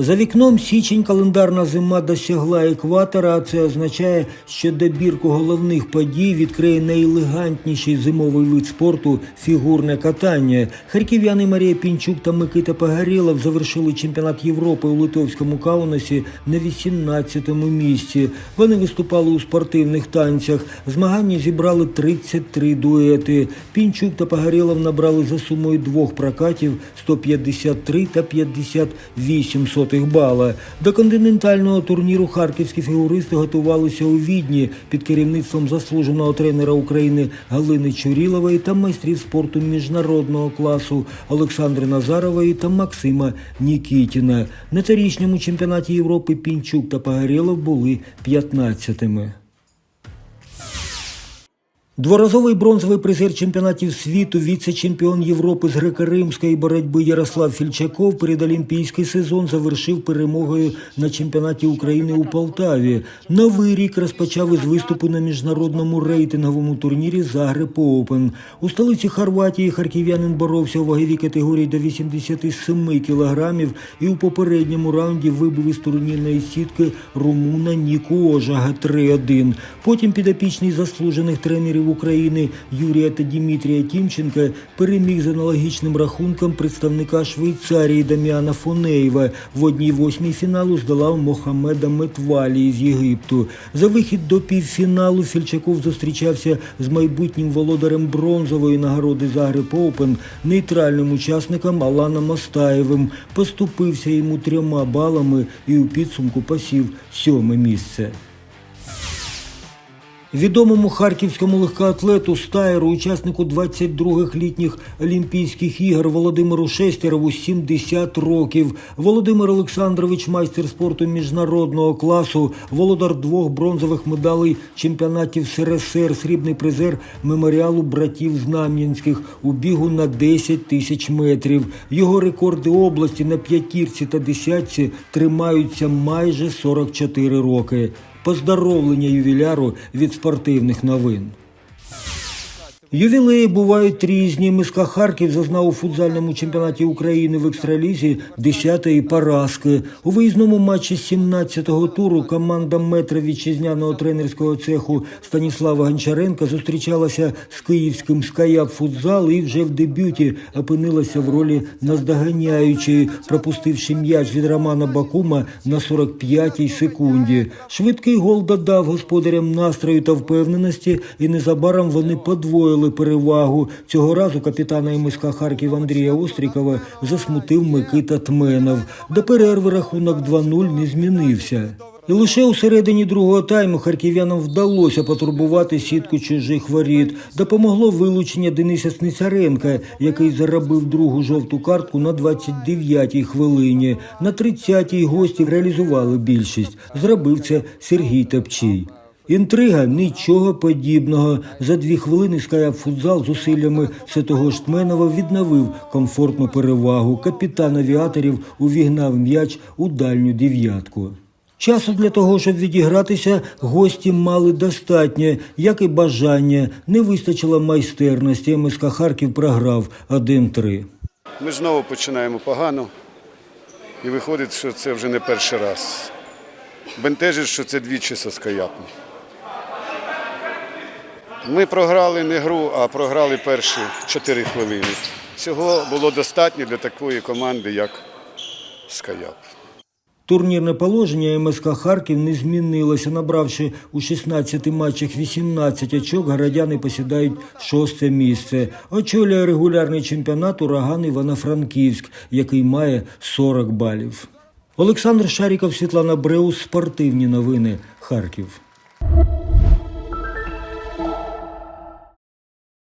За вікном січень календарна зима досягла екватора, а це означає, що добірку головних подій відкриє найелегантніший зимовий вид спорту фігурне катання. Харків'яни Марія Пінчук та Микита Погорєлов завершили чемпіонат Європи у Литовському Каунасі на 18-му місці. Вони виступали у спортивних танцях. Змагання зібрали 33 дуети. Пінчук та Погорєлов набрали за сумою двох прокатів 153 та 58 сотих бала. До континентального турніру харківські фігуристи готувалися у Відні під керівництвом заслуженого тренера України Галини Чурілової та майстрів спорту міжнародного класу Олександри Назарової та Максима Нікітіна. На торічньому чемпіонаті Європи Пінчук та Погорєлов були 15-ми. Дворазовий бронзовий призер чемпіонатів світу, віце-чемпіон Європи з греко-римської боротьби Ярослав Фільчаков перед олімпійський сезон завершив перемогою на чемпіонаті України у Полтаві. Новий рік розпочав із виступу на міжнародному рейтинговому турнірі Загреб Оупен. У столиці Хорватії харків'янин боровся у ваговій категорії до 87 кілограмів і у попередньому раунді вибив із турнірної сітки румуна Ніку Ожага 3-1. Потім підопічний заслужених тренерів України Юрія та Дімітрія Тімченка переміг з аналогічним рахунком представника Швейцарії Даміана Фонеєва. В одній восьмій фіналу здолав Мохамеда Метвалі з Єгипту. За вихід до півфіналу Фільчаков зустрічався з майбутнім володарем бронзової нагороди Загреб Оупен, нейтральним учасником Аланом Мастаєвим. Поступився йому трьома балами і у підсумку посів сьоме місце. Відомому харківському легкоатлету Стаєру, учаснику 22-х літніх Олімпійських ігор Володимиру Шестерову 70 років. Володимир Олександрович, майстер спорту міжнародного класу, володар двох бронзових медалей чемпіонатів СРСР, срібний призер меморіалу братів Знам'янських у бігу на 10 тисяч метрів. Його рекорди області на п'ятірці та десятці тримаються майже 44 роки. Поздоровлення ювіляру від спортивних новин. Ювілеї бувають різні. Миска Харків зазнав у футзальному чемпіонаті України в екстралізі 10-ї поразки. У виїзному матчі 17-го туру команда метра вітчизняного тренерського цеху Станіслава Гончаренка зустрічалася з київським «Скаяп футзал і вже в дебюті опинилася в ролі наздоганяючої, пропустивши м'яч від Романа Бакума на 45-й секунді. Швидкий гол додав господарям настрою та впевненості, і незабаром вони подвоїли перевагу. Цього разу капітана МСК Харків Андрія Острікова засмутив Микита Тменов. До перерви рахунок 2-0 не змінився. І лише у середині другого тайму харків'янам вдалося потурбувати сітку чужих воріт. Допомогло вилучення Дениса Сницаренка, який заробив другу жовту картку на 29-й хвилині. На 30-й гості реалізували більшість. Зробив це Сергій Топчій. Інтрига нічого подібного. За дві хвилини Скаяп футзал зусиллями Святого Штменова відновив комфортну перевагу. Капітан авіаторів увігнав м'яч у дальню дев'ятку. Часу для того, щоб відігратися, гості мали достатньо, як і бажання. Не вистачило майстерності. МСК Харків програв 1-3. Ми знову починаємо погано, і виходить, що це вже не перший раз. Бентежить, що це двічі со скаяпом. Ми програли не гру, а програли перші 4 хвилини. Цього було достатньо для такої команди, як Скаяп. Турнірне положення МСК Харків не змінилося. Набравши у 16 матчах 18 очок, городяни посідають шосте місце. Очолює регулярний чемпіонат ураган Івано-Франківськ, який має 40 балів. Олександр Шаріков, Світлана Бреус, спортивні новини, Харків.